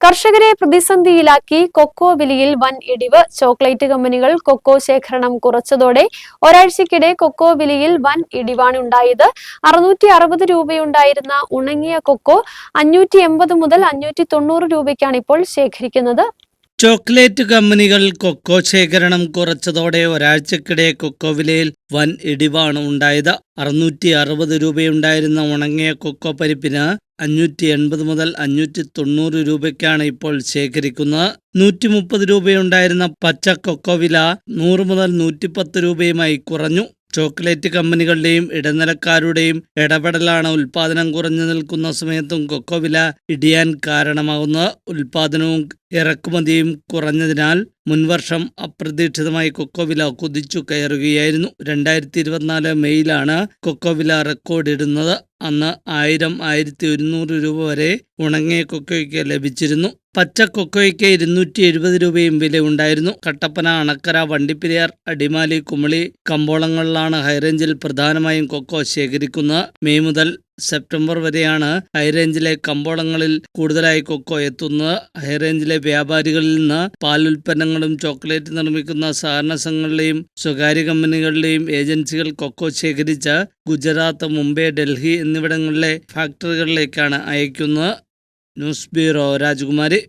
കർഷകരെ പ്രതിസന്ധിയിലാക്കി കൊക്കോ വിലയിൽ വൻ ഇടിവ്. ചോക്ലേറ്റ് കമ്പനികൾ കൊക്കോ ശേഖരണം കുറച്ചതോടെ ഒരാഴ്ചക്കിടെ കൊക്കോ വിലയിൽ വൻ ഇടിവാണ് ഉണ്ടായത്. അറുന്നൂറ്റി അറുപത് രൂപയുണ്ടായിരുന്ന ഉണങ്ങിയ കൊക്കോ അഞ്ഞൂറ്റി എൺപത് മുതൽ അഞ്ഞൂറ്റി തൊണ്ണൂറ് രൂപയ്ക്കാണ് ഇപ്പോൾ ശേഖരിക്കുന്നത്. ചോക്ലേറ്റ് കമ്പനികൾ കൊക്കോ ശേഖരണം കുറച്ചതോടെ ഒരാഴ്ചക്കിടെ കൊക്കോ വിലയിൽ വൻ ഇടിവാണ് ഉണ്ടായത്. അറുന്നൂറ്റി അറുപത് രൂപയുണ്ടായിരുന്ന ഉണങ്ങിയ കൊക്കോ പരിപ്പിന് അഞ്ഞൂറ്റി എൺപത് മുതൽ അഞ്ഞൂറ്റി തൊണ്ണൂറ് രൂപയ്ക്കാണ് ഇപ്പോൾ ശേഖരിക്കുന്നത്. നൂറ്റി മുപ്പത് രൂപയുണ്ടായിരുന്ന പച്ച കൊക്കോ വില നൂറ് മുതൽ നൂറ്റിപ്പത്ത് രൂപയുമായി കുറഞ്ഞു. ചോക്ലേറ്റ് കമ്പനികളുടെയും ഇടനിലക്കാരുടെയും ഇടപെടലാണ് ഉൽപാദനം കുറഞ്ഞു നിൽക്കുന്ന സമയത്തും കൊക്കോ വില ഇടിയാൻ കാരണമാകുന്ന ഉൽപാദനവും ഇറക്കുമതിയും കുറഞ്ഞതിനാൽ മുൻവർഷം അപ്രതീക്ഷിതമായി കൊക്കോ വില കുതിച്ചു കയറുകയായിരുന്നു. രണ്ടായിരത്തി ഇരുപത്തിനാല് മെയ്യിലാണ് കൊക്കോ വില റെക്കോർഡിടുന്നത്. അന്ന് ആയിരം ആയിരത്തി ഒരുന്നൂറ് രൂപ വരെ ഉണങ്ങിയ കൊക്കോയ്ക്ക് ലഭിച്ചിരുന്നു. പച്ച കൊക്കോയ്ക്ക് ഇരുന്നൂറ്റി എഴുപത് രൂപയും വില ഉണ്ടായിരുന്നു കട്ടപ്പന അണക്കര വണ്ടിപ്പെരിയാർ അടിമാലി കുമളി കമ്പോളങ്ങളിലാണ് ഹൈറേഞ്ചിൽ പ്രധാനമായും കൊക്കോ ശേഖരിക്കുന്നത്. മെയ് മുതൽ സെപ്റ്റംബർ വരെയാണ് ഹൈറേഞ്ചിലെ കമ്പോളങ്ങളിൽ കൂടുതലായി കൊക്കോ എത്തുന്നത്. ഹൈറേഞ്ചിലെ വ്യാപാരികളിൽ നിന്ന് പാൽ ഉൽപ്പന്നങ്ങളും ചോക്ലേറ്റ് നിർമ്മിക്കുന്ന സഹകരണ സംഘങ്ങളിലെയും സ്വകാര്യ കമ്പനികളുടെയും ഏജൻസികൾ കൊക്കോ ശേഖരിച്ച് ഗുജറാത്ത് മുംബൈ ഡൽഹി എന്നിവിടങ്ങളിലെ ഫാക്ടറികളിലേക്കാണ് അയക്കുന്നത്. ന്യൂസ് ബ്യൂറോ രാജകുമാരി.